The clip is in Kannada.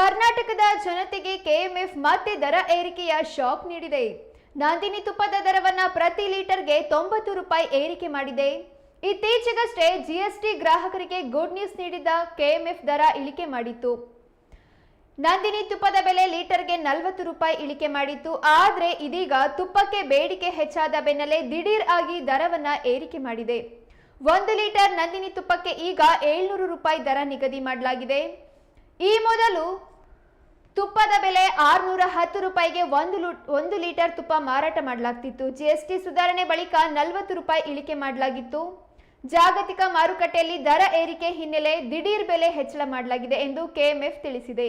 ಕರ್ನಾಟಕದ ಜನತೆಗೆ ಕೆಎಂಎಫ್ ಮತ್ತೆ ದರ ಏರಿಕೆಯ ಶಾಕ್ ನೀಡಿದೆ. ನಂದಿನಿ ತುಪ್ಪದ ದರವನ್ನ ಪ್ರತಿ ಲೀಟರ್ಗೆ ತೊಂಬತ್ತು ರೂಪಾಯಿ ಏರಿಕೆ ಮಾಡಿದೆ. ಇತ್ತೀಚೆಗಷ್ಟೇ ಜಿಎಸ್ಟಿ ಗ್ರಾಹಕರಿಗೆ ಗುಡ್ ನ್ಯೂಸ್ ನೀಡಿದ್ದ ಕೆಎಂಎಫ್ ದರ ಇಳಿಕೆ ಮಾಡಿತ್ತು. ನಂದಿನಿ ತುಪ್ಪದ ಬೆಲೆ ಲೀಟರ್ಗೆ ನಲವತ್ತು ರೂಪಾಯಿ ಇಳಿಕೆ ಮಾಡಿತ್ತು. ಆದರೆ ಇದೀಗ ತುಪ್ಪಕ್ಕೆ ಬೇಡಿಕೆ ಹೆಚ್ಚಾದ ಬೆನ್ನಲ್ಲೇ ದಿಢೀರ್ ಆಗಿ ದರವನ್ನ ಏರಿಕೆ ಮಾಡಿದೆ. ಒಂದು ಲೀಟರ್ ನಂದಿನಿ ತುಪ್ಪಕ್ಕೆ ಈಗ ಏಳ್ನೂರು ರೂಪಾಯಿ ದರ ನಿಗದಿ ಮಾಡಲಾಗಿದೆ. ಈ ಮೊದಲು ತುಪ್ಪದ ಬೆಲೆ ಆರುನೂರ ಹತ್ತು ರೂಪಾಯಿಗೆ ಒಂದು ಒಂದು ಲೀಟರ್ ತುಪ್ಪ ಮಾರಾಟ ಮಾಡಲಾಗ್ತಿತ್ತು. ಜಿಎಸ್ಟಿ ಸುಧಾರಣೆ ಬಳಿಕ ನಲವತ್ತು ರೂಪಾಯಿ ಇಳಿಕೆ ಮಾಡಲಾಗಿತ್ತು. ಜಾಗತಿಕ ಮಾರುಕಟ್ಟೆಯಲ್ಲಿ ದರ ಏರಿಕೆ ಹಿನ್ನೆಲೆ ದಿಢೀರ್ ಬೆಲೆ ಹೆಚ್ಚಳ ಮಾಡಲಾಗಿದೆ ಎಂದು ಕೆಎಂಎಫ್ ತಿಳಿಸಿದೆ.